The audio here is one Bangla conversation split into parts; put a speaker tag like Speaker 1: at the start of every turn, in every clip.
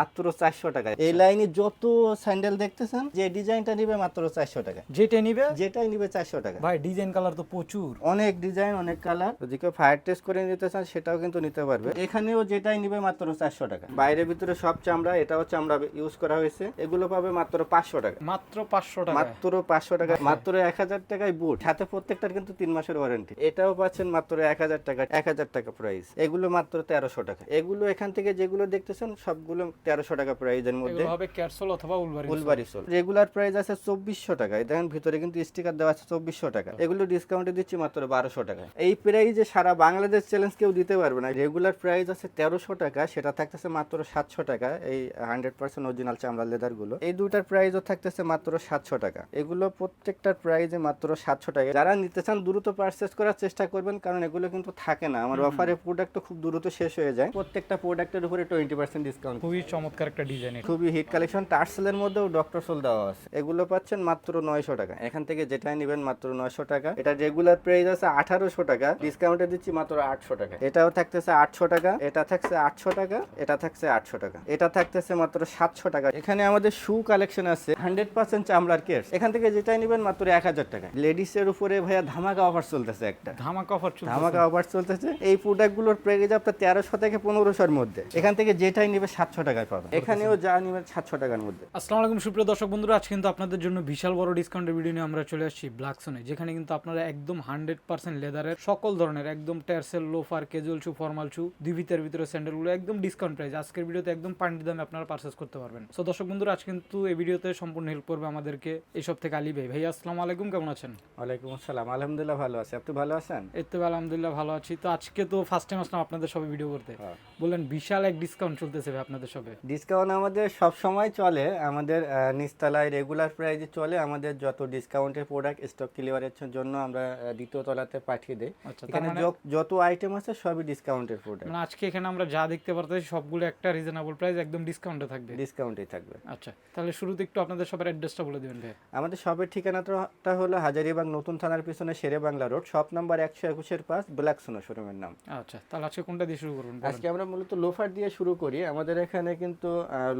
Speaker 1: মাত্র চারশো টাকা এই লাইনে যত স্যান্ডেল দেখতেছেন যে ডিজাইনটা নিবে মাত্র চারশো টাকা
Speaker 2: যেটা নিবে?
Speaker 1: যেটাই নিবে চারশো টাকা
Speaker 2: ভাই ডিজাইন কালার তো প্রচুর।
Speaker 1: অনেক ডিজাইন অনেক কালার। যদি কেউ ফায়ার টেস্ট করে নিতে চান সেটাও কিন্তু নিতে পারবে। এখানেও যেটাই নিবে মাত্র চারশো টাকা বাইরে ভিতরে সব চামড়া এটাও চামড়া ইউজ করা হয়েছে। এগুলো পাবে মাত্র পাঁচশো টাকা
Speaker 2: মাত্র পাঁচশো টাকা
Speaker 1: মাত্র পাঁচশো টাকা মাত্র এক হাজার টাকায় বুট সাথে প্রত্যেকটার কিন্তু তিন মাসের ওয়ারেন্টি এটাও পাচ্ছেন মাত্র এক হাজার টাকা এক হাজার টাকা প্রাইস এগুলো মাত্র তেরোশো টাকা এগুলো এখান থেকে যেগুলো দেখতেছেন সবগুলো তেরোশো টাকা প্রাইজের মধ্যে।
Speaker 2: হবে ক্যারসল অথবা উলবারি
Speaker 1: সোল। রেগুলার প্রাইস আছে চব্বিশশো টাকা। এই দেখেন ভিতরে কিন্তু স্টিকার দেওয়া আছে চব্বিশশো টাকা। এগুলো ডিসকাউন্টে দিচ্ছি মাত্র বারোশো টাকা। এই প্রাইজে সারা বাংলাদেশ চ্যালেঞ্জ কেউ দিতে পারবে না। রেগুলার প্রাইস আছে তেরোশো টাকা সেটা থাকতেছে মাত্র সাতশো টাকা। এই হান্ড্রেড পার্সেন্ট অরিজিনাল চামড়া লেদারগুলো। এই দুটার প্রাইসও থাকতেছে মাত্র সাতশো টাকা। এগুলো প্রত্যেকটার প্রাইসে মাত্র সাতশো টাকা। যারা নিতে চান দ্রুত পারচেস করার চেষ্টা করবেন কারণ এগুলো কিন্তু থাকে না। আমার অফারে প্রোডাক্ট খুব দ্রুত শেষ হয়ে যায়। প্রত্যেকটা প্রোডাক্টের উপরে টোয়েন্টি পার্সেন্ট ডিসকাউন্ট
Speaker 2: খুবই চমৎকার একটা ডিজাইনের
Speaker 1: খুবই হিট কালেকশন টার্সেলের মধ্যেও ডক্টর সোল দেওয়া আছে। এগুলো পাচ্ছেন মাত্র নয়শো টাকা। এখান থেকে যেটাই নেবেন মাত্র নয়শো টাকা। এটা রেগুলার প্রাইস আছে আঠারোশো টাকা। ডিসকাউন্টে দিচ্ছি মাত্র আটশো টাকা। এটাও থাকতেছে আটশো টাকা। এটা থাকছে আটশো টাকা। এটা থাকছে আটশো টাকা। এটা থাকতেছে মাত্র সাতশো টাকা। এখানে আমাদের শু কালেকশন আছে। হান্ড্রেড পার্সেন্ট চামড়ার কেস এখান থেকে যেটাই নেবেন মাত্র এক হাজার টাকা। লেডিস এর উপরে ভাইয়া ধামাকা অফার চলতেছে একটা।
Speaker 2: ধামাকা অফার চলছে
Speaker 1: ধামাকা অফার চলতেছে। এই প্রোডাক্টগুলোর প্রাইস আপনার তেরোশো থেকে পনেরোশোর মধ্যে। এখান থেকে যেটাই নেবে সাতশো টাকায় পাবে এখানেও যা নেবে সাতশো টাকার মধ্যে।
Speaker 2: আসসালামু আলাইকুম সুপ্রিয় দর্শক বন্ধুরা আজ কিন্তু আপনাদের জন্য বিশাল বড় ডিসকাউন্টের ভিডিও নিয়ে আমরা চলে আসছি ব্ল্যাকসনে যেখানে কিন্তু আপনারা একদম হান্ড্রেড পার্সেন্ট লেদারের সকল ধরনের একদম tassel loafer casual shoe formal shoe দিভিতের ভিতরে স্যান্ডেলগুলো একদম ডিসকাউন্ট প্রাইস আজকের ভিডিওতে একদম পান্ডি দামে আপনারা পারচেস করতে পারবেন। সো দর্শক বন্ধুরা আজ কিন্তু এই ভিডিওতে সম্পূর্ণ হেল্প করবে আমাদেরকে এইসব থেকে আলী ভাই। ভাই আসসালামু আলাইকুম কেমন আছেন?
Speaker 1: ওয়ালাইকুম আসসালাম আলহামদুলিল্লাহ ভালো আছে। আপনি ভালো আছেন?
Speaker 2: এই তো আলহামদুলিল্লাহ ভালো আছি। তো আজকে তো ফার্স্ট টাইম আসলাম আপনাদের সবে ভিডিও করতে।
Speaker 1: হ্যাঁ।
Speaker 2: বললেন বিশাল এক ডিসকাউন্ট চলতেছে ভাই আপনাদের সবে।
Speaker 1: ডিসকাউন্ট আমাদের সব সময় চলে। আমাদের আহ, নিচতলায় রেগুলার প্রাইসে চলে। আমাদের যত ডিসকাউন্টের প্রোডাক্ট স্টক ক্লিয়ারের জন্য আমরা দ্বিতীয় তলাতে পাঠিয়ে দিই।
Speaker 2: আচ্ছা
Speaker 1: এখানে
Speaker 2: মানে
Speaker 1: যত- আইটেম আছে সবই ডিসকাউন্টের প্রোডাক্ট
Speaker 2: মানে আজকে এখানে আমরা যা দেখতে পারতেছি সবগুলো একটা রিজনেবল প্রাইস একদম ডিসকাউন্টে থাকবে।
Speaker 1: ডিসকাউন্টেই থাকবে।
Speaker 2: আচ্ছা তাহলে শুরুতে একটু আপনাদের সবার অ্যাড্রেসটা বলে দিবেন ভাই
Speaker 1: আমাদের শপের ঠিকানাটা হলো হাজারিবাগ নতুন থানার পিছনে Shere Bangla road shop number একশো একুশের পাঁচ ব্ল্যাক সোনা শোরুমের নাম।
Speaker 2: আচ্ছা তাহলে আজকে কোনটা দিয়ে শুরু করুন
Speaker 1: আজকে আমরা মূলত লোফার দিয়ে শুরু করি। আমাদের এখানে কিন্তু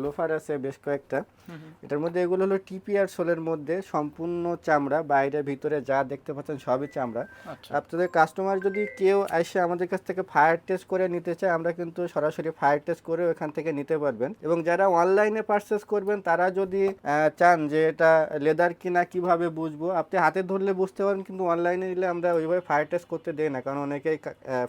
Speaker 1: লোফার আছে বেশ কয়েকটা। এটার মধ্যে এগুলো হলো টিপিআর সোলের মধ্যে সম্পূর্ণ চামড়া বাইরে ভিতরে যা দেখতে পাচ্ছেন সবই চামড়া।
Speaker 2: আচ্ছা।
Speaker 1: আপনাদের কাস্টমার যদি কেউ এসে আমাদের কাছ থেকে ফায়ার টেস্ট করে নিতে চায় আমরা কিন্তু সরাসরি ফায়ার টেস্ট করে ওখান থেকে নিতে পারবেন। এবং যারা অনলাইনে পারচেস করবেন তারা যদি চান যে এটা লেদার কিনা কীভাবে বুঝব আপনি হাতে ধরলে বুঝতে পারেন কিন্তু অনলাইনে নিলে আমরা ওইভাবে ফায়ার টেস্ট করতে দেই না কারণ অনেকেই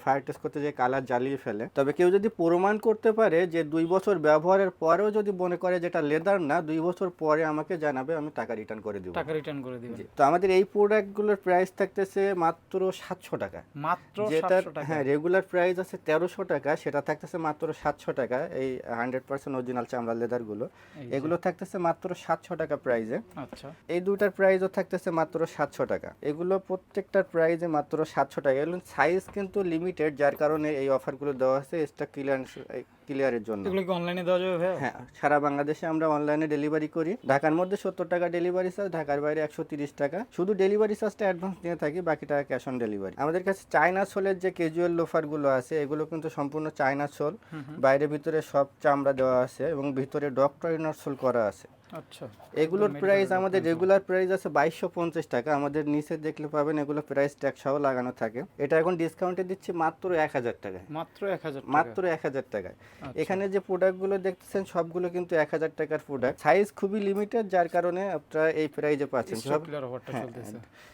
Speaker 1: ফায়ার টেস্ট করতে যে কালার জ্বালিয়ে ফেলে। তবে কেউ যদি প্রমাণ করতে পারে যে দুই বছর ব্যবহারের পরেও যদি মনে করে যেটা লেদার না দুই বছর পরে আমাকে জানাবে আমি টাকা রিটার্ন করে দিব।
Speaker 2: টাকা রিটার্ন করে দিবেন।
Speaker 1: তো আমাদের এই প্রোডাক্টগুলোর প্রাইস থাকতেছে মাত্র সাতশো টাকা।
Speaker 2: মাত্র
Speaker 1: যেটার
Speaker 2: 700 টাকা।
Speaker 1: হ্যাঁ রেগুলার প্রাইস আছে তেরোশো টাকা সেটা থাকতেছে মাত্র সাতশো টাকা এই হান্ড্রেড পার্সেন্ট অরিজিনাল চামড়া
Speaker 2: লেদারগুলো।
Speaker 1: এগুলো থাকতেছে মাত্র সাতশো টাকা প্রাইসে
Speaker 2: আচ্ছা।
Speaker 1: এই দুটার প্রাইসও থাকতেছে মাত্র সাতশো টাকা। এগুলো প্রত্যেকটার প্রাইসে মাত্র সাতশো টাকা। এগুলো সাইজ কিন্তু লিমিটেড যার কারণে এই অফারগুলো দেওয়া আছে স্টক ক্লিয়ার ক্লিয়ারের জন্য।
Speaker 2: এগুলো কি অনলাইনে দেওয়া যাবে ভাই
Speaker 1: হ্যাঁ সারা বাংলাদেশে আমরা অনলাইনে ডেলিভারি করি। ঢাকার মধ্যে সত্তর টাকা ডেলিভারি চার্জ ঢাকার বাইরে একশো তিরিশ টাকা। শুধু ডেলিভারি চার্জটা অ্যাডভান্স নিয়ে থাকি বাকি টাকা ক্যাশ অন ডেলিভারি আমাদের কাছে চায়না সোলের যে ক্যাজুয়াল লোফারগুলো আছে এগুলো কিন্তু সম্পূর্ণ চায়না সোল বাইরে ভিতরে সব চামড়া দেওয়া আছে এবং ভিতরে ডক্টর ইনার সোল করা আছে।
Speaker 2: আচ্ছা।
Speaker 1: এগুলোর প্রাইস আমাদের রেগুলার প্রাইস আছে বাইশশো পঞ্চাশ টাকা। আমাদের নিচে দেখলে পাবেন এগুলো প্রাইস ট্যাক্স সহ লাগানো থাকে। এটা এখন ডিসকাউন্টে দিচ্ছি মাত্র এক হাজার টাকায়।
Speaker 2: মাত্র এক হাজার
Speaker 1: মাত্র এক হাজার টাকায়।
Speaker 2: আচ্ছা।
Speaker 1: এখানে যে প্রোডাক্টগুলো দেখতেছেন সবগুলো কিন্তু এক হাজার টাকার প্রোডাক্ট সাইজ খুবই লিমিটেড যার কারণে আপনারা এই প্রাইজে পাচ্ছেন। সব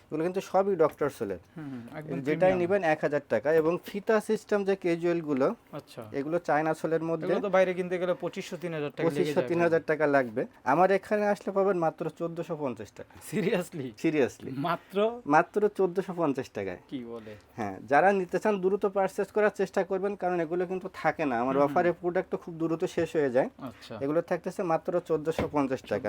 Speaker 1: এগুলো কিন্তু সবই ডক্টর সোলের যেটাই নেবেন এক হাজার টাকা এবং ফিতা সিস্টেম যে ক্যাজুয়ালগুলো
Speaker 2: আচ্ছা।
Speaker 1: এগুলো চায়না সোলের মধ্যে
Speaker 2: বাইরে কিনতে গেলে পঁচিশশো তিন হাজার টাকা
Speaker 1: পঁচিশশো তিন হাজার টাকা লাগবে। আমার এখানে আসলে পাবেন মাত্র চোদ্দশো পঞ্চাশ টাকা।
Speaker 2: সিরিয়াসলি
Speaker 1: সিরিয়াসলি
Speaker 2: মাত্র?
Speaker 1: মাত্র চোদ্দশো পঞ্চাশ টাকায়।
Speaker 2: কি বলে?
Speaker 1: হ্যাঁ যারা নিতে চান দ্রুত পারচেস করার চেষ্টা করবেন কারণ এগুলো কিন্তু থাকে না। আমার অফারে প্রোডাক্ট খুব দ্রুত শেষ হয়ে যায়।
Speaker 2: আচ্ছা।
Speaker 1: এগুলো থাকতেছে মাত্র চোদ্দশো পঞ্চাশ টাকা।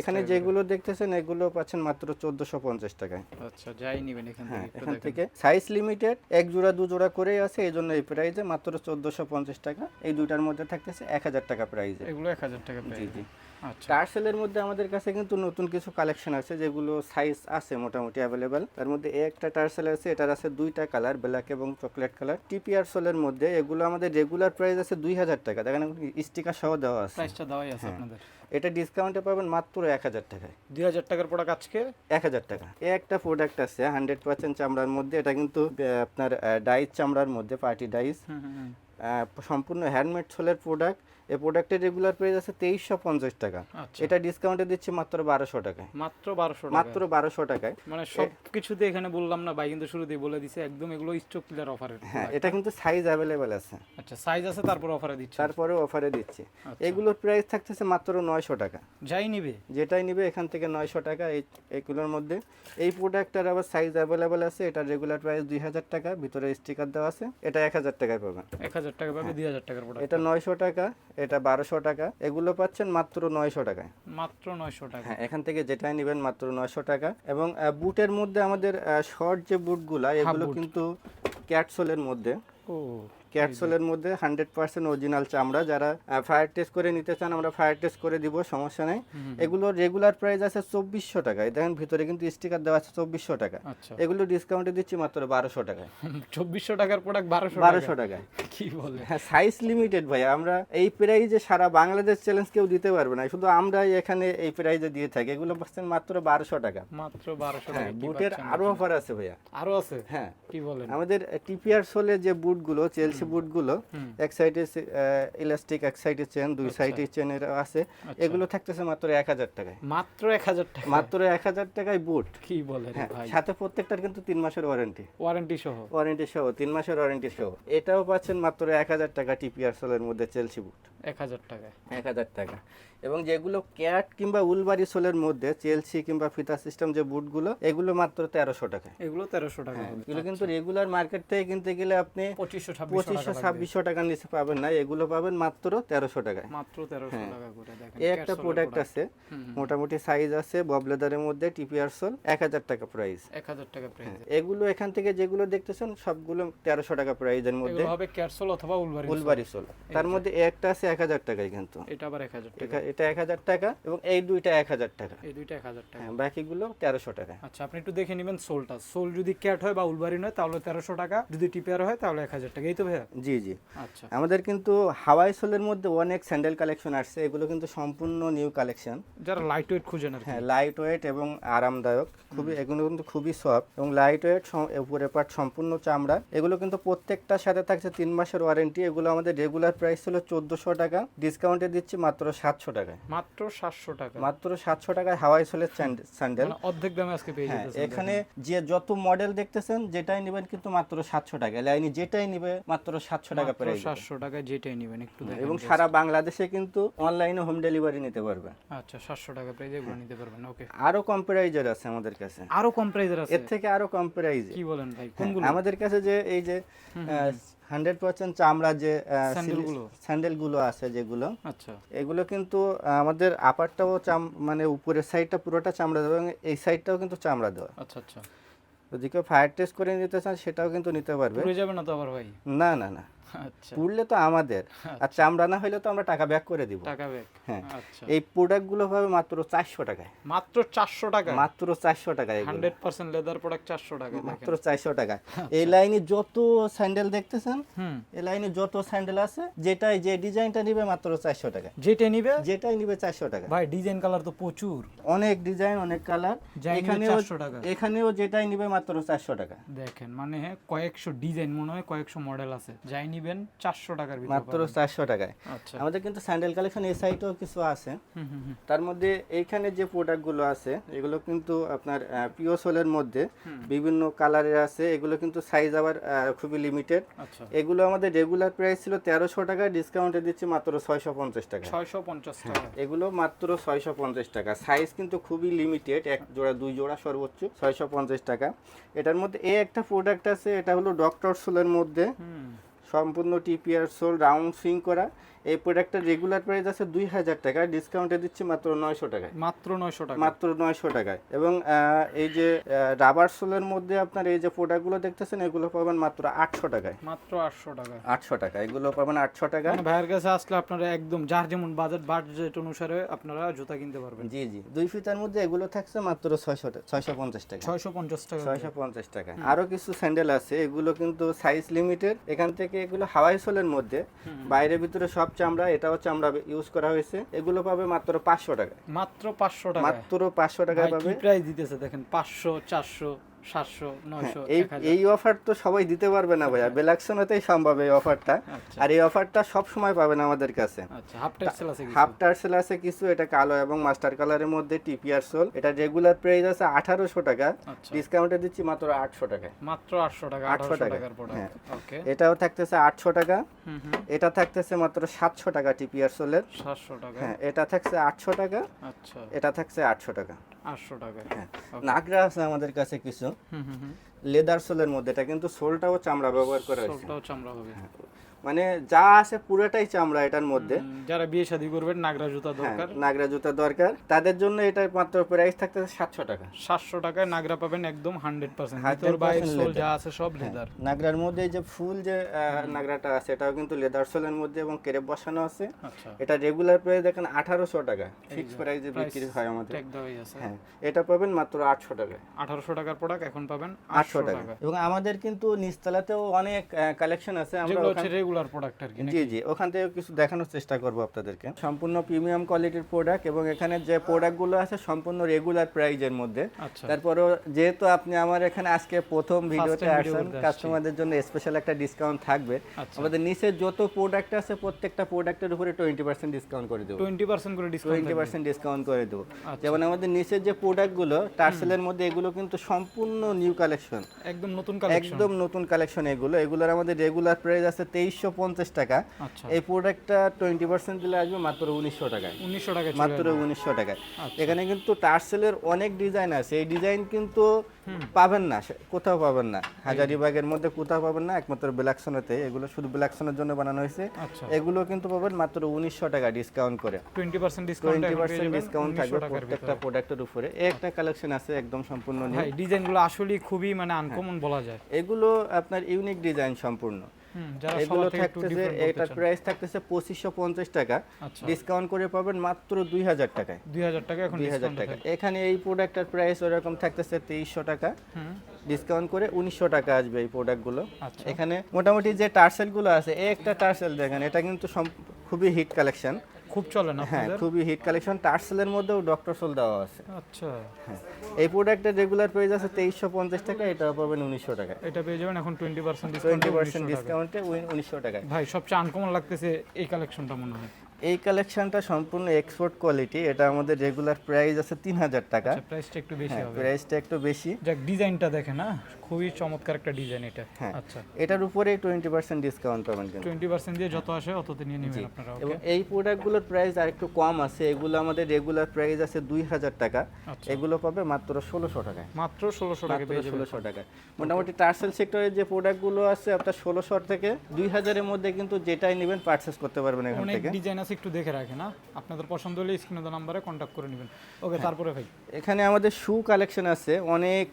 Speaker 1: এখানে যেগুলো দেখতেছেন এগুলো পাচ্ছেন মাত্র চোদ্দশো পঞ্চাশ টাকায়।
Speaker 2: আচ্ছা যাই নিবেন এখান
Speaker 1: হ্যাঁ
Speaker 2: থেকে
Speaker 1: এখান থেকে সাইজ লিমিটেড এক জোড়া দু জোড়া করেই আছে এই জন্য এই প্রাইজে মাত্র চোদ্দশো পঞ্চাশ টাকা। এই দুইটার মধ্যে থাকতেছে এক হাজার টাকা প্রাইজে
Speaker 2: এগুলো এক হাজার টাকা
Speaker 1: জি জি।
Speaker 2: আচ্ছা
Speaker 1: টার্সেলের মধ্যে আমাদের কাছে কিন্তু নতুন কিছু কালেকশন আছে যেগুলো সাইজ আছে মোটামুটি অ্যাভেলেবেল তার মধ্যে একটা টার্সেল আছে এটার আছে দুইটা কালার ব্ল্যাক এবং চকলেট কালার টিপিআর সোলের মধ্যে এগুলো আমাদের রেগুলার প্রাইস আছে দুই হাজার টাকা। দেখেন স্টিকার সহ দেওয়া আছে।
Speaker 2: প্রাইসটা দেওয়াই আছে
Speaker 1: হ্যাঁ।
Speaker 2: আপনাদের।
Speaker 1: এটা ডিসকাউন্টে পাবেন মাত্র এক হাজার টাকায়।
Speaker 2: দুই হাজার টাকার প্রোডাক্ট আজকে?
Speaker 1: এক হাজার টাকা। একটা প্রোডাক্ট আছে হান্ড্রেড পার্সেন্ট চামড়ার মধ্যে। এটা কিন্তু আপনার ডাইস চামড়ার মধ্যে পার্টি ডাইস। সম্পূর্ণ হ্যান্ডমেড সোলের প্রোডাক্ট এই প্রোডাক্টের রেগুলার প্রাইস আছে তেইশশো পঞ্চাশ টাকা।
Speaker 2: আচ্ছা।
Speaker 1: এটা ডিসকাউন্টে দিচ্ছি মাত্র বারোশো টাকায়।
Speaker 2: মাত্র বারোশো
Speaker 1: মাত্র বারোশো টাকায়।
Speaker 2: মানে সব কিছুতে এখানে বললাম না ভাই কিন্তু শুরুতেই বলে দিছে একদম এগুলো স্টক ক্লিয়ার অফারের
Speaker 1: হ্যাঁ এটা কিন্তু সাইজ অ্যাভেলেবেল আছে।
Speaker 2: আচ্ছা সাইজ আছে তারপর অফারে দিচ্ছে।
Speaker 1: তারপরে অফারে দিচ্ছি।
Speaker 2: আচ্ছা।
Speaker 1: এগুলোর প্রাইস থাকতেছে মাত্র নয়শো টাকা।
Speaker 2: যাই নিবে।
Speaker 1: যেটাই নিবে এখান থেকে নয়শো টাকা এই এইগুলোর মধ্যে। এই প্রোডাক্টটার আবার সাইজ অ্যাভেলেবেল আছে এটা রেগুলার প্রাইস দুই হাজার টাকা ভিতরে স্টিকার দেওয়া আছে এটা এক হাজার টাকায় পাবেন।
Speaker 2: এক হাজার টাকা পাবে দুই হাজার টাকার প্রোডাক্ট
Speaker 1: এটা নয়শো টাকা এটা বারোশো টাকা। এগুলো পাচ্ছেন মাত্র নয়শো টাকায়।
Speaker 2: মাত্র নয়শো টাকা।
Speaker 1: হ্যাঁ এখান থেকে যেটাই নেবেন মাত্র নয়শো টাকা। এবং বুটের মধ্যে আমাদের শর্ট যে বুটগুলা এগুলো কিন্তু ক্যাটসোলের মধ্যে।
Speaker 2: ও।
Speaker 1: ক্যাটসোলের মধ্যে হান্ড্রেড পার্সেন্ট অরিজিনাল চামড়া যারা ফায়ার টেস্ট করে নিতে চান আমরা ফায়ার টেস্ট করে দিব সমস্যা নেই। এগুলোর রেগুলার প্রাইস আছে চব্বিশশো টাকা। এই দেখেন ভিতরে কিন্তু স্টিকার দেওয়া আছে চব্বিশশো টাকা।
Speaker 2: আচ্ছা।
Speaker 1: এগুলো ডিসকাউন্টে দিচ্ছি মাত্র বারোশো টাকায়
Speaker 2: চব্বিশশো টাকার প্রোডাক্ট বারোশো
Speaker 1: বারোশো টাকায়
Speaker 2: কি বলে
Speaker 1: হ্যাঁ সাইজ লিমিটেড ভাই। আমরা এই প্রাইজে সারা বাংলাদেশ চ্যালেঞ্জ কেউ দিতে পারবে না। শুধু আমরাই এখানে এই প্রাইজে দিয়ে থাকি। এগুলো পাচ্ছেন মাত্র বারোশো টাকা।
Speaker 2: মাত্র বারোশো
Speaker 1: হ্যাঁ
Speaker 2: টাকা।
Speaker 1: বুটের
Speaker 2: আরও
Speaker 1: অফার আছে ভাইয়া।
Speaker 2: আরও আছে?
Speaker 1: হ্যাঁ।
Speaker 2: কি বলেন?
Speaker 1: আমাদের টিপিআর সোলে যে বুটগুলো চেলসি বুটগুলো
Speaker 2: হুম।
Speaker 1: এক সাইডে ইলাস্টিক এক সাইডে চেন দুই সাইডে চেনের আছে।
Speaker 2: আচ্ছা।
Speaker 1: এগুলো থাকতেছে মাত্র এক হাজার টাকায়।
Speaker 2: মাত্র এক হাজার টাকা
Speaker 1: মাত্র এক হাজার টাকায় বুট।
Speaker 2: কি বলে
Speaker 1: হ্যাঁ
Speaker 2: ভাই?
Speaker 1: সাথে প্রত্যেকটার কিন্তু তিন মাসের ওয়ারেন্টি।
Speaker 2: ওয়ারেন্টি সহ?
Speaker 1: ওয়ারেন্টি সহ তিন মাসের ওয়ারেন্টি সহ। এটাও পাচ্ছেন মাত্র এক হাজার টাকা টিপিআর সোলের মধ্যে চেলসি বুট।
Speaker 2: এক হাজার টাকা
Speaker 1: এক হাজার টাকা। এবং যেগুলো ক্যাট কিংবা উলবারি সোলের মধ্যে চেলসি কিংবা ফিতা সিস্টেম যে বুটগুলো এগুলো মাত্র তেরোশো টাকা
Speaker 2: এগুলো তেরোশো টাকা
Speaker 1: হ্যাঁ এগুলো কিন্তু রেগুলার মার্কেট থেকে কিনতে গেলে আপনি
Speaker 2: পঁচিশশো
Speaker 1: পঁচিশশো
Speaker 2: টাকা।
Speaker 1: ছাব্বিশশো টাকার নিচে পাবেন না এগুলো পাবেন মাত্র তেরোশো টাকায়।
Speaker 2: মাত্র তেরোশো
Speaker 1: হ্যাঁ।
Speaker 2: টাকা করে দেখেন
Speaker 1: এই একটা প্রোডাক্ট আছে। মোটামুটি সাইজ আছে ববলেদারের মধ্যে টিপিআর সোল এক হাজার টাকা প্রাইস
Speaker 2: এক হাজার টাকা প্রাইস
Speaker 1: এগুলো এখান থেকে যেগুলো দেখতেছেন সবগুলো তেরোশো টাকা প্রাইজের মধ্যে
Speaker 2: হবে ক্যারসোল অথবা উলবারি
Speaker 1: উলবারি সোল। তার মধ্যে একটা আছে এক হাজার টাকায় কিন্তু।
Speaker 2: এটা আবার এক হাজার টাকা।
Speaker 1: এটা এক হাজার টাকা এবং এই দুইটা এক হাজার টাকা।
Speaker 2: এই দুইটা এক হাজার টাকা।
Speaker 1: হ্যাঁ বাকিগুলো তেরোশো টাকা।
Speaker 2: আচ্ছা আপনি একটু দেখে নেবেন সোলটা। সোল যদি ক্যাট হয় বা উলবারি নয় তাহলে তেরোশো টাকা। যদি টিপিয়ার হয় তাহলে এক হাজার টাকা। এই তো ভাইয়া?
Speaker 1: জি জি।
Speaker 2: আচ্ছা।
Speaker 1: আমাদের কিন্তু হাওয়াই সোলের মধ্যে অনেক স্যান্ডেল কালেকশন আসছে। এগুলো কিন্তু সম্পূর্ণ নিউ কালেকশন।
Speaker 2: যারা লাইট ওয়েট খুঁজে না
Speaker 1: হ্যাঁ লাইট ওয়েট এবং আরামদায়ক। খুবই এগুলো কিন্তু খুবই সফট এবং লাইট ওয়েট উপরে পার্ট সম্পূর্ণ চামড়া। এগুলো কিন্তু প্রত্যেকটার সাথে থাকছে তিন মাসের ওয়ারেন্টি এগুলো আমাদের রেগুলার প্রাইস ছিল চোদ্দোশো টাকা ডিসকাউন্টে দিচ্ছি মাত্র সাতশো টাকায়।
Speaker 2: মাত্র সাতশো টাকা।
Speaker 1: মাত্র সাতশো টাকায় হাওয়াই সোলের স্যান্ডেল
Speaker 2: অর্ধেক দামে আজকে পেয়ে
Speaker 1: হ্যাঁ এখানে যে যত মডেল দেখতেছেন যেটাই নেবেন কিন্তু মাত্র সাতশো টাকা। লাইনি যেটাই নিবে মাত্র সাতশো টাকা প্রাইস
Speaker 2: সাতশো টাকায় যেটাই নেবেন একটু
Speaker 1: এবং সারা বাংলাদেশে কিন্তু অনলাইনে হোম ডেলিভারি নিতে পারবে
Speaker 2: আচ্ছা সাতশো টাকা প্রাইজে এগুলো নিতে পারবেন ওকে
Speaker 1: আরও কম প্রাইজের আছে আমাদের কাছে।
Speaker 2: আরও কম প্রাইজের আছে?
Speaker 1: এর থেকে আরও কম প্রাইজে
Speaker 2: কি বলেন ভাই কোনগুলো?
Speaker 1: আমাদের কাছে যে এই যে হান্ড্রেড পার্সেন্ট চামড়া যে
Speaker 2: স্যান্ডেলগুলো?
Speaker 1: স্যান্ডেলগুলো আছে যেগুলো
Speaker 2: আচ্ছা।
Speaker 1: এগুলো কিন্তু আমাদের আপারটাও চাম মানে উপরের সাইডটা পুরোটা চামড়া দেওয়া এবং এই সাইডটাও কিন্তু চামড়া দেওয়া।
Speaker 2: আচ্ছা আচ্ছা।
Speaker 1: যদি কেউ ফায়ার টেস্ট করে নিতে চান সেটাও কিন্তু নিতে পারবে।
Speaker 2: যাবে না তো আবার ভাই?
Speaker 1: না না না। পুড়লে তো আমাদের। আর চামড়া না হলে তো আমরা টাকা ব্যাক করে দিব।
Speaker 2: টাকা ব্যাগ
Speaker 1: হ্যাঁ।
Speaker 2: আচ্ছা।
Speaker 1: এই প্রোডাক্টগুলো পাবে মাত্র চারশো টাকায়।
Speaker 2: মাত্র চারশো টাকা
Speaker 1: মাত্র চারশো টাকায়
Speaker 2: হান্ড্রেড পার্সেন্ট লেদার প্রোডাক্ট চারশো টাকা
Speaker 1: মাত্র চারশো টাকায়। এই লাইনে যত স্যান্ডেল দেখতেছেন
Speaker 2: হুম।
Speaker 1: এই লাইনে যত স্যান্ডেল আছে যেটাই যে ডিজাইনটা নিবে মাত্র চারশো টাকা
Speaker 2: যেটা নিবে?
Speaker 1: যেটাই নিবে চারশো টাকা
Speaker 2: ভাই ডিজাইন কালার তো প্রচুর।
Speaker 1: অনেক ডিজাইন অনেক কালার এখানেও
Speaker 2: 400 টাকা।
Speaker 1: এখানেও যেটাই নিবে মাত্র চারশো টাকা
Speaker 2: দেখেন মানে কয়েকশো ডিজাইন মনে হয় কয়েকশো মডেল আছে। যাই নিবেন চারশো টাকার ভিতরে
Speaker 1: মাত্র
Speaker 2: পাবেন।
Speaker 1: চারশো টাকায়।
Speaker 2: আচ্ছা।
Speaker 1: আমাদের কিন্তু স্যান্ডেল কালেকশন এই সাইটেও কিছু আছে। তার মধ্যে এইখানে যে প্রোডাক্টগুলো আছে এগুলো কিন্তু আপনার পিও সোলের মধ্যে বিভিন্ন কালারের আছে। এগুলো কিন্তু সাইজ আবার খুবই লিমিটেড
Speaker 2: আচ্ছা।
Speaker 1: এগুলো আমাদের রেগুলার প্রাইস ছিল তেরোশো টাকা ডিসকাউন্টে দিচ্ছি মাত্র ছয়শো পঞ্চাশ টাকা।
Speaker 2: ছয়শো পঞ্চাশ টাকা।
Speaker 1: এগুলো মাত্র ছয়শো পঞ্চাশ টাকা। সাইজ কিন্তু খুবই লিমিটেড এক জোড়া দুই জোড়া সর্বোচ্চ ছয়শো পঞ্চাশ টাকা। এটার মধ্যে এই একটা প্রোডাক্ট আছে এটা হলো ডক্টর সোলের মধ্যে। সম্পূর্ণ টিপিআর সোল রাউন্ড সুইং করা এই প্রোডাক্টের রেগুলার প্রাইস আছে দুই হাজার টাকা ডিসকাউন্টে দিচ্ছি মাত্র নয়শো টাকায়।
Speaker 2: মাত্র নয়শো টাকা।
Speaker 1: মাত্র নয়শো টাকায়। এবং এই যে রাবার সোলের মধ্যে আপনার এই যে প্রোডাক্টগুলো দেখতেছেন এগুলো পাবেন মাত্র আটশো টাকায়।
Speaker 2: মাত্র আটশো টাকা।
Speaker 1: আটশো টাকা। এগুলো পাবেন আটশো টাকা
Speaker 2: মানে ভাইয়ের কাছে আসলে আপনারা একদম যার যেমন বাজেট বাজেট অনুসারে আপনারা জুতা কিনতে পারবেন।
Speaker 1: জি জি। দুই ফিতার মধ্যে এগুলো থাকছে মাত্র ছয়শো ছয়শো পঞ্চাশ টাকা।
Speaker 2: ছয়শো পঞ্চাশ টাকা।
Speaker 1: ছয়শো পঞ্চাশ টাকা। আরও কিছু স্যান্ডেল আছে। এগুলো কিন্তু সাইজ লিমিটেড এখান থেকে এগুলো হাওয়াই সোলের মধ্যে। বাইরে ভিতরে সব চামড়া এটাও চামড়া ইউজ করা হয়েছে। এগুলো পাবে মাত্র পাঁচশো টাকা
Speaker 2: মাত্র পাঁচশো টাকা
Speaker 1: মাত্র পাঁচশো টাকায় পাবে।
Speaker 2: প্রাইস দিতেছে দেখেন? পাঁচশো চারশো। সাতশো নয়শো
Speaker 1: এই এই অফার তো সবাই দিতে পারবে না ভাইয়া। বেলাকশনতেই সম্ভব এই অফারটা
Speaker 2: আচ্ছা।
Speaker 1: আর এই অফারটা সব সময় পাবেন আমাদের কাছে।
Speaker 2: আচ্ছা হাফ
Speaker 1: হাফ টার্সেল আছে কিছু? এটা কালো এবং মাস্টার কালারের মধ্যে টিপিআর সোল এটা রেগুলার প্রাইস আছে আঠারোশো টাকা।
Speaker 2: আচ্ছা।
Speaker 1: ডিসকাউন্টে দিচ্ছি মাত্র আটশো টাকায়।
Speaker 2: মাত্র আটশো টাকা আটশো
Speaker 1: টাকা। হ্যাঁ। এটাও থাকতেছে আটশো টাকা। এটা থাকতেছে মাত্র সাতশো টাকা টিপিআর সোলের
Speaker 2: সাতশো টাকা।
Speaker 1: হ্যাঁ এটা থাকছে আটশো টাকা।
Speaker 2: আচ্ছা।
Speaker 1: এটা থাকছে আটশো টাকা।
Speaker 2: আটশো টাকা
Speaker 1: হ্যাঁ। নাগরা আছে আমাদের কাছে কিছু। লেদার সোলের মধ্যে। এটা কিন্তু সোলটাও চামড়া ব্যবহার করা হয়েছে।
Speaker 2: সোলটাও চামড়া হবে।
Speaker 1: মানে যা আছে পুরোটাই চামড়া এটার মধ্যে।
Speaker 2: যারা বিয়ে শাদী করবেন নাগরা জুতা
Speaker 1: হ্যাঁ
Speaker 2: দরকার।
Speaker 1: নাগরা জুতা দরকার। তাদের জন্য এটার মাত্র প্রাইস থাকতেছে সাতশো টাকা।
Speaker 2: সাতশো টাকায় নাগরা পাবেন একদম হান্ড্রেড পার্সেন্ট
Speaker 1: 100%
Speaker 2: ভিতর বাইর সোল যা আছে সব লেদার
Speaker 1: নাগরার মধ্যে যে ফুল যে নাগরাটা আছে এটাও কিন্তু লেদার সোলের মধ্যে এবং কেরেপ বসানো আছে।
Speaker 2: আচ্ছা।
Speaker 1: এটা রেগুলার প্রাইস দেখেন আঠারোশো টাকা। ফিক্স প্রাইসে বিক্রি হয় আমাদের। হ্যাঁ এটা পাবেন মাত্র আটশো টাকায়।
Speaker 2: আঠারোশো টাকার প্রোডাক্ট এখন পাবেন
Speaker 1: আটশো টাকা।
Speaker 2: টাকা
Speaker 1: এবং আমাদের কিন্তু নিচতলাতেও অনেক কালেকশন আছে। আমরা
Speaker 2: রেগুলার প্রোডাক্ট আর কি
Speaker 1: জি জি ওখান থেকে কিছু দেখানোর চেষ্টা করব আপনাদেরকে। সম্পূর্ণ প্রিমিয়াম কোয়ালিটির প্রোডাক্ট এবং এখানে যে প্রোডাক্টগুলো আছে সম্পূর্ণ রেগুলার প্রাইজের মধ্যে।
Speaker 2: আচ্ছা।
Speaker 1: তারপরেও যেহেতু আপনি আমার এখানে আজকে প্রথম ভিডিওতে আসছেন কাস্টমারদের জন্য স্পেশাল একটা ডিসকাউন্ট থাকবে।
Speaker 2: আচ্ছা।
Speaker 1: আমাদের নিচে যত প্রোডাক্ট আছে প্রত্যেকটা প্রোডাক্টের উপরে টোয়েন্টি পার্সেন্ট ডিসকাউন্ট করে দেবো।
Speaker 2: টোয়েন্টি পার্সেন্ট করে ডিসকাউন্ট
Speaker 1: টোয়েন্টি পার্সেন্ট ডিসকাউন্ট করে দেবো।
Speaker 2: আচ্ছা।
Speaker 1: যেমন আমাদের নিচের যে প্রোডাক্টগুলো টার্সেলের মধ্যে এগুলো কিন্তু সম্পূর্ণ নিউ কালেকশন
Speaker 2: একদম নতুন কালেকশন
Speaker 1: একদম নতুন কালেকশন এগুলো। এগুলোর আমাদের রেগুলার প্রাইস আছে তেইশশো পঞ্চাশ টাকা।
Speaker 2: আচ্ছা।
Speaker 1: এই প্রোডাক্টটা টোয়েন্টি পার্সেন্ট দিলে আসবে মাত্র উনিশশো টাকায়।
Speaker 2: উনিশশো টাকা
Speaker 1: মাত্র উনিশশো টাকায়।
Speaker 2: আচ্ছা।
Speaker 1: এখানে কিন্তু টার্সেলের অনেক ডিজাইন আছে। এই ডিজাইন কিন্তু পাবেন না কোথাও পাবেন না। হাজারিবাগের মধ্যে কোথাও পাবেন না একমাত্র ব্ল্যাকসনেতে এগুলো শুধু ব্ল্যাকসনের জন্য বানানো হয়েছে।
Speaker 2: আচ্ছা।
Speaker 1: এগুলো কিন্তু পাবেন মাত্র উনিশশো টাকা ডিসকাউন্ট করে।
Speaker 2: টোয়েন্টি পার্সেন্ট ডিসকাউন্ট
Speaker 1: থাকবে প্রত্যেকটা প্রোডাক্টের উপরে। একটা কালেকশন আছে একদম সম্পূর্ণ
Speaker 2: ডিজাইনগুলো আসলে খুবই মানে আনকমন বলা যায়।
Speaker 1: এগুলো আপনার ইউনিক ডিজাইন সম্পূর্ণ। এগুলো থাকতেছে এটার প্রাইস থাকতেছে পঁচিশশো পঞ্চাশ টাকা।
Speaker 2: আচ্ছা।
Speaker 1: ডিসকাউন্ট করে পাবেন মাত্র দুই হাজার টাকায়।
Speaker 2: দুই হাজার টাকা
Speaker 1: দুই হাজার টাকা। এখানে এই প্রোডাক্টের প্রাইস ওরকম থাকতেছে তেইশশো টাকা।
Speaker 2: হুম।
Speaker 1: ডিসকাউন্ট করে উনিশশো টাকা আসবে এই প্রোডাক্টগুলো
Speaker 2: আচ্ছা।
Speaker 1: এখানে মোটামুটি যে টার্সেলগুলো আছে একটা টার্সেল দেখেন এটা কিন্তু খুবই হিট কালেকশন
Speaker 2: খুব চলে না
Speaker 1: হ্যাঁ খুবই হিট কালেকশন টার্সেলের মধ্যেও ডক্টর সোল দেওয়া আছে।
Speaker 2: আচ্ছা।
Speaker 1: হ্যাঁ এই প্রোডাক্টের রেগুলার প্রাইস আছে তেইশশো পঞ্চাশ টাকা এটা পাবেন উনিশশো টাকা।
Speaker 2: এটা পেয়ে যাবেন এখন twenty percent
Speaker 1: twenty
Speaker 2: discount
Speaker 1: percent ডিসকাউন্টে উনিশশো টাকা।
Speaker 2: ভাই সবচেয়ে আনকমন লাগতেছে এই কালেকশনটা মনে হয়।
Speaker 1: এই কালেকশনটা সম্পূর্ণ এক্সপোর্ট কোয়ালিটি এটা আমাদের রেগুলার প্রাইস আছে তিন হাজার টাকা।
Speaker 2: আচ্ছা প্রাইসটা একটু বেশি
Speaker 1: হ্যাঁ
Speaker 2: হবে।
Speaker 1: প্রাইসটা একটু বেশি।
Speaker 2: যাক ডিজাইনটা দেখে না খুবই চমৎকার একটা ডিজাইন এটা।
Speaker 1: হ্যাঁ।
Speaker 2: আচ্ছা।
Speaker 1: এটার উপরে টোয়েন্টি পার্সেন্ট ডিসকাউন্ট পাবেন কিন্তু।
Speaker 2: টোয়েন্টি পার্সেন্ট দিয়ে যত আসে অততে নিয়ে নেবেন আপনারা
Speaker 1: এবং এই প্রোডাক্টগুলোর প্রাইস আর একটু কম আছে। এগুলো আমাদের রেগুলার প্রাইস আছে দুই হাজার টাকা।
Speaker 2: আচ্ছা।
Speaker 1: এগুলো পাবে মাত্র ষোলোশো টাকায়।
Speaker 2: মাত্র ষোলোশো টাকা
Speaker 1: ষোলোশো টাকায়। মোটামুটি টার্সেল সেক্টরের যে প্রোডাক্টগুলো আছে আপনার ষোলোশো থেকে দুই হাজারের মধ্যে কিন্তু যেটাই নেবেন পারচেস করতে পারবেন এখান থেকে।
Speaker 2: ডিজাইন আছে একটু দেখে রাখেন না আপনাদের পছন্দ হলে স্ক্রিনে দেওয়া নাম্বারে কন্ট্যাক্ট করে নেবেন। ওকে
Speaker 1: হ্যাঁ।
Speaker 2: তারপরে ভাই।
Speaker 1: এখানে আমাদের শু কালেকশন আছে অনেক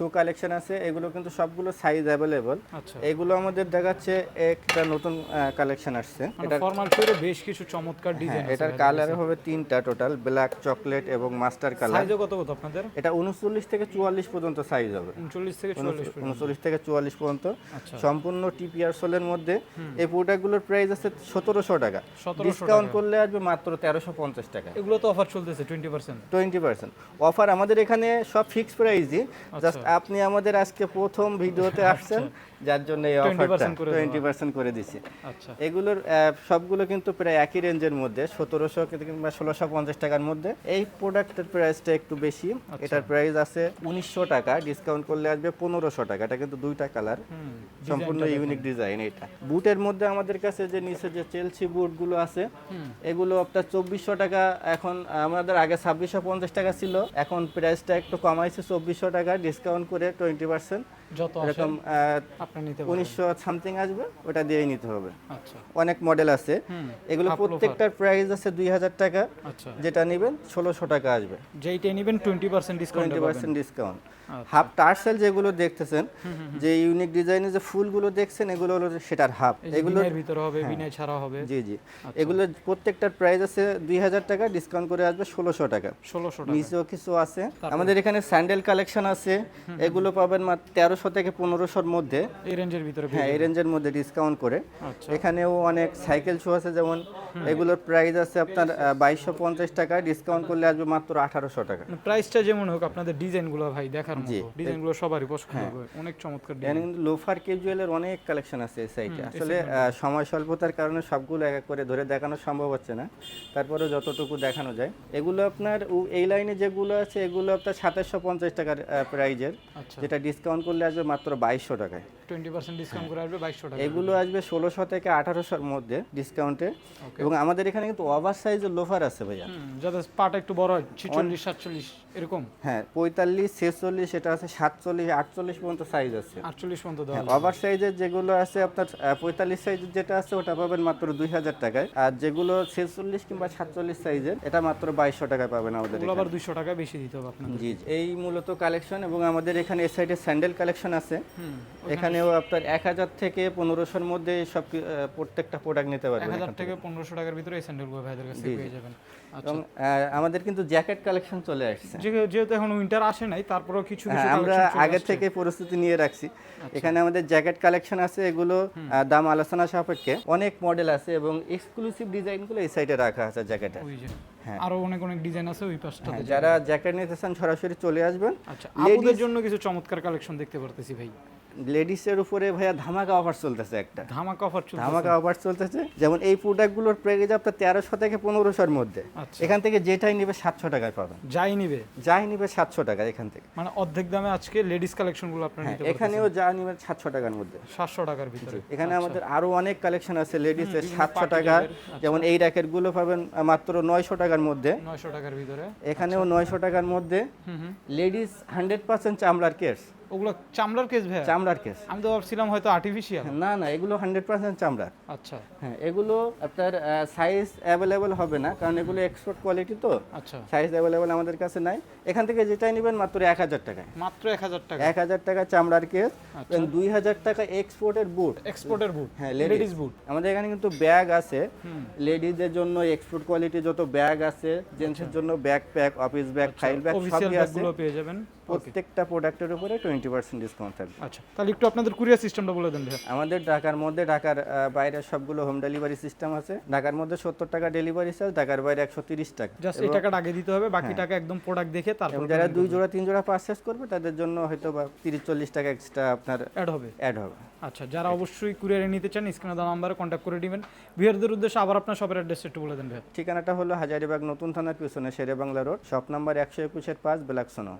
Speaker 1: শু কালেকশন আছে এগুলো কিন্তু সবগুলো সাইজ অ্যাভেলেবল
Speaker 2: আচ্ছা।
Speaker 1: এগুলো আমাদের দেখাচ্ছে একটা নতুন কালেকশন আসছে। এটা
Speaker 2: ফর্মাল শুয়ে বেশ কিছু চমৎকার
Speaker 1: হ্যাঁ
Speaker 2: ডিজাইন
Speaker 1: এটার কালার হবে তিনটা টোটাল ব্ল্যাক চকলেট এবং মাস্টার কালার
Speaker 2: সাইজও কত কত আপনাদের?
Speaker 1: এটা উনচল্লিশ থেকে চুয়াল্লিশ পর্যন্ত সাইজ হবে।
Speaker 2: উনচল্লিশ থেকে চুয়াল্লিশ পর্যন্ত।
Speaker 1: উনচল্লিশ থেকে চুয়াল্লিশ পর্যন্ত।
Speaker 2: আচ্ছা।
Speaker 1: সম্পূর্ণ টিপিআর সোলের মধ্যে। এই প্রোডাক্টগুলোর প্রাইস আছে সতেরোশো টাকা।
Speaker 2: সতেরোশো
Speaker 1: ডিসকাউন্ট করলে আসবে মাত্র তেরোশো পঞ্চাশ টাকা।
Speaker 2: এগুলো তো অফার চলতেছে twenty percent
Speaker 1: twenty percent offer আমাদের এখানে সব ফিক্স প্রাইসই
Speaker 2: আচ্ছা।
Speaker 1: জাস্ট আপনি আমাদের আজকে প্রথম ভিডিওতে আসছেন। যার জন্য এই
Speaker 2: 20%
Speaker 1: অফারটা টোয়েন্টি পার্সেন্ট করে দিচ্ছি
Speaker 2: আচ্ছা।
Speaker 1: এগুলোর সবগুলো কিন্তু প্রায় একই রেঞ্জের মধ্যে সতেরোশো কিংবা ষোলোশো পঞ্চাশ টাকার মধ্যে। এই প্রোডাক্টের প্রাইসটা একটু বেশি।
Speaker 2: আচ্ছা।
Speaker 1: এটার প্রাইস আছে উনিশশো টাকা ডিসকাউন্ট করলে আসবে পনেরোশো টাকা। এটা কিন্তু দুইটা কালার সম্পূর্ণ ইউনিক ডিজাইন এটা। বুটের মধ্যে আমাদের কাছে যে নিচে যে চেলসি বুটগুলো আছে এগুলো আপনার চব্বিশশো টাকা। এখন আমাদের আগে ছাব্বিশশো পঞ্চাশ টাকা ছিল। এখন প্রাইসটা একটু কমাইছে চব্বিশশো টাকা ডিসকাউন্ট করে টোয়েন্টি পার্সেন্ট
Speaker 2: যত
Speaker 1: এরকম উনিশশো সামথিং আসবে ওটা দিয়েই নিতে হবে।
Speaker 2: আচ্ছা।
Speaker 1: অনেক মডেল আছে। এগুলো প্রত্যেকটার প্রাইস আছে দুই হাজার টাকা।
Speaker 2: আচ্ছা।
Speaker 1: যেটা নেবেন ষোলোশো টাকা আসবে।
Speaker 2: যেইটা নেবেন twenty percent discount
Speaker 1: percent discount. Half tassel যেগুলো দেখতেছেন যে ইউনিক ডিজাইনের যে ফুলগুলো দেখছেন এগুলো হলো সেটার হাফ।
Speaker 2: এগুলো ভিতরে হবে বিনায় ছাড়া হবে।
Speaker 1: জি জি।
Speaker 2: আচ্ছা।
Speaker 1: এগুলো প্রত্যেকটার প্রাইস আছে দুই হাজার টাকা ডিসকাউন্ট করে আসবে ষোলোশো টাকা।
Speaker 2: ষোলোশো
Speaker 1: নিচেও কিছু আছে। আমাদের এখানে স্যান্ডেল কালেকশন আছে। এগুলো পাবেন মাত্র তেরোশো থেকে পনেরোশোর মধ্যে।
Speaker 2: এই রেঞ্জের ভিতরে
Speaker 1: হ্যাঁ এই রেঞ্জের মধ্যে ডিসকাউন্ট করে।
Speaker 2: আচ্ছা।
Speaker 1: এখানেও অনেক সাইকেল শু আছে যেমন এগুলোর প্রাইস আছে আপনার বাইশশো পঞ্চাশ টাকা ডিসকাউন্ট করলে আসবে মাত্র আঠারোশো টাকা।
Speaker 2: প্রাইসটা যেমন হোক আপনাদের ডিজাইনগুলো ভাই দেখার
Speaker 1: জি।
Speaker 2: মতো। ডিজাইনগুলো সবারই পছন্দ অনেক চমৎকার ডিজাইন
Speaker 1: কিন্তু লোফার ক্যাজুয়ালের অনেক কালেকশন আছে এই সাইটে আসলে সময় স্বল্পতার কারণে সবগুলো এক এক করে ধরে দেখানো সম্ভব হচ্ছে না। তারপরে যতটুকু দেখানো যায়। এগুলো আপনার এই লাইনে যেগুলো আছে এগুলো আপনার সাতাশশো পঞ্চাশ টাকার প্রাইজের
Speaker 2: আচ্ছা।
Speaker 1: যেটা ডিসকাউন্ট করলে আসবে মাত্র বাইশশো টাকায়।
Speaker 2: টোয়েন্টি পার্সেন্ট ডিসকাউন্ট করে আসবে বাইশশো টাকা
Speaker 1: এগুলো আসবে ষোলোশো থেকে আঠারোশোর মধ্যে ডিসকাউন্টে এবং আমাদের এখানে কিন্তু ওভার সাইজের লোফার আছে ভাইয়া।
Speaker 2: যাতে পাটা একটু বড় হয় ছিচল্লিশ সাতচল্লিশ এরকম?
Speaker 1: হ্যাঁ পঁয়তাল্লিশ ছেচল্লিশ এটা আছে সাতচল্লিশ আটচল্লিশ পর্যন্ত সাইজ আছে।
Speaker 2: আটচল্লিশ পর্যন্ত দেওয়া
Speaker 1: ওভার সাইজের যেগুলো আছে আপনার পঁয়তাল্লিশ সাইজের যেটা আছে ওটা পাবেন মাত্র দুই হাজার টাকায়। আর যেগুলো ছেচল্লিশ কিংবা সাতচল্লিশ সাইজের এটা মাত্র বাইশশো টাকায় পাবেন আমাদের এখানে।
Speaker 2: আবার দুইশো টাকা বেশি দিতে হবে
Speaker 1: জি। এই মূলত কালেকশন এবং আমাদের এখানে এই সাইডে স্যান্ডেল কালেকশন আছে।
Speaker 2: হুম
Speaker 1: এখানেও আপনার এক হাজার থেকে পনেরোশোর মধ্যে সব প্রত্যেকটা প্রোডাক্ট নিতে
Speaker 2: এক হাজার
Speaker 1: থেকে।
Speaker 2: পনেরোশো টাকার ভিতরে এই স্যান্ডেলগুলো ভাইদের কাছে পেয়ে যাবেন। আচ্ছা।
Speaker 1: এবং আমাদের কিন্তু জ্যাকেট কালেকশন চলে আসছে।
Speaker 2: যেহেতু এখন উইন্টার আসে নাই তারপরেও কিছু
Speaker 1: হ্যাঁ, আমরা আগে থেকে প্রস্তুতি নিয়ে রাখছি। এখানে আমাদের জ্যাকেট কালেকশন আছে এগুলো দাম আলোচনা সাপেক্ষে অনেক মডেল আছে এবং এক্সক্লুসিভ ডিজাইনগুলো এই সাইডে রাখা আছে জ্যাকেটে হ্যাঁ।
Speaker 2: আরও অনেক অনেক ডিজাইন আছে ওই পাশটাতে
Speaker 1: যারা জ্যাকেট নিতে চান সরাসরি চলে আসবেন।
Speaker 2: আচ্ছা আপুদের জন্য কিছু চমৎকার কালেকশন দেখতে পারতেছি ভাই।
Speaker 1: লেডিসের উপরে ভাইয়া ধামাকা অফার চলতেছে একটা।
Speaker 2: ধামাকা অফার চলছে
Speaker 1: ধামাকা অফার চলতেছে। যেমন এই প্রোডাক্টগুলোর প্রাইস আপনার তেরোশো থেকে পনেরোশোর মধ্যে।
Speaker 2: আচ্ছা।
Speaker 1: এখান থেকে যেটাই নিবে সাতশো টাকায় পাবেন।
Speaker 2: যাই নিবে।
Speaker 1: যাই নিবে সাতশো টাকা এখান থেকে।
Speaker 2: মানে অর্ধেক দামে আজকে লেডিস কালেকশনগুলো আপনারা
Speaker 1: এখানেও যা নিবে সাতশো টাকার মধ্যে।
Speaker 2: সাতশো টাকার ভিতরে।
Speaker 1: এখানে আমাদের আরও অনেক কালেকশন আছে লেডিসের সাতশো টাকা।
Speaker 2: আচ্ছা।
Speaker 1: যেমন এই র্যাকেটগুলো পাবেন মাত্র নয়শো টাকার মধ্যে।
Speaker 2: নয়শো টাকার ভিতরে।
Speaker 1: এখানেও নয়শো টাকার মধ্যে।
Speaker 2: হুম হুম।
Speaker 1: লেডিস হান্ড্রেড পার্সেন্ট চামড়ার কেস
Speaker 2: ওগুলো চামড়ার কেস ভাই
Speaker 1: চামড়ার কেস।
Speaker 2: আমি তো ভাবছিলাম হয়তো আর্টিফিশিয়াল
Speaker 1: না না এগুলো হান্ড্রেড পার্সেন্ট চামড়ার।
Speaker 2: আচ্ছা।
Speaker 1: হ্যাঁ এগুলো আপনার সাইজ অ্যাভেলেবল হবে না কারণ এগুলো এক্সপোর্ট কোয়ালিটি তো।
Speaker 2: আচ্ছা।
Speaker 1: সাইজ অ্যাভেলেবল আমাদের কাছে নাই। এখান থেকে যেটাই নেবেন মাত্র এক হাজার টাকায়।
Speaker 2: মাত্র এক হাজার টাকা।
Speaker 1: এক হাজার টাকা চামড়ার কেস
Speaker 2: আচ্ছা।
Speaker 1: দুই হাজার টাকা এক্সপোর্টের বুট
Speaker 2: এক্সপোর্টের বুট
Speaker 1: হ্যাঁ
Speaker 2: লেডিস বুট
Speaker 1: আমাদের এখানে কিন্তু ব্যাগ আছে।
Speaker 2: হুম।
Speaker 1: লেডিসদের জন্য এক্সপোর্ট কোয়ালিটি যত ব্যাগ আছে জেন্টসের জন্য bag pack office bag file bag সবই আছে।
Speaker 2: পেয়ে যাবেন।
Speaker 1: প্রত্যেকটা প্রোডাক্টের উপরে টোয়েন্টি পার্সেন্ট ডিসকাউন্ট থাকবে।
Speaker 2: আচ্ছা তাহলে একটু আপনাদের কুরিয়ার সিস্টেমটা বলে দেন ভাই
Speaker 1: আমাদের ঢাকার মধ্যে ঢাকার বাইরে সবগুলো হোম ডেলিভারি সিস্টেম আছে। ঢাকার মধ্যে সত্তর টাকা ডেলিভারি চার্জ ঢাকার বাইরে একশো তিরিশ টাকা।
Speaker 2: জাস্ট এই টাকাটা আগে দিতে হবে বাকি টাকা একদম প্রোডাক্ট দেখে তারপর
Speaker 1: যারা দুই জোড়া তিন জোড়া পারচেস করবে তাদের জন্য হয়তো বা তিরিশ চল্লিশ টাকা এক্সট্রা আপনার
Speaker 2: অ্যাড হবে।
Speaker 1: অ্যাড হবে।
Speaker 2: আচ্ছা যারা অবশ্যই কুরিয়ারে নিতে চান স্ক্রিনে দেওয়া নাম্বারে কন্ট্যাক্ট করে দিবেন। বিহারদের উদ্দেশ্যে আবার আপনার শপের অ্যাড্রেস একটু বলে দেন ভাই
Speaker 1: ঠিকানাটা হলো হাজারিবাগ নতুন থানার পিছনে Shere Bangla road shop number একশো একুশের পাঁচ বেলাকসোনো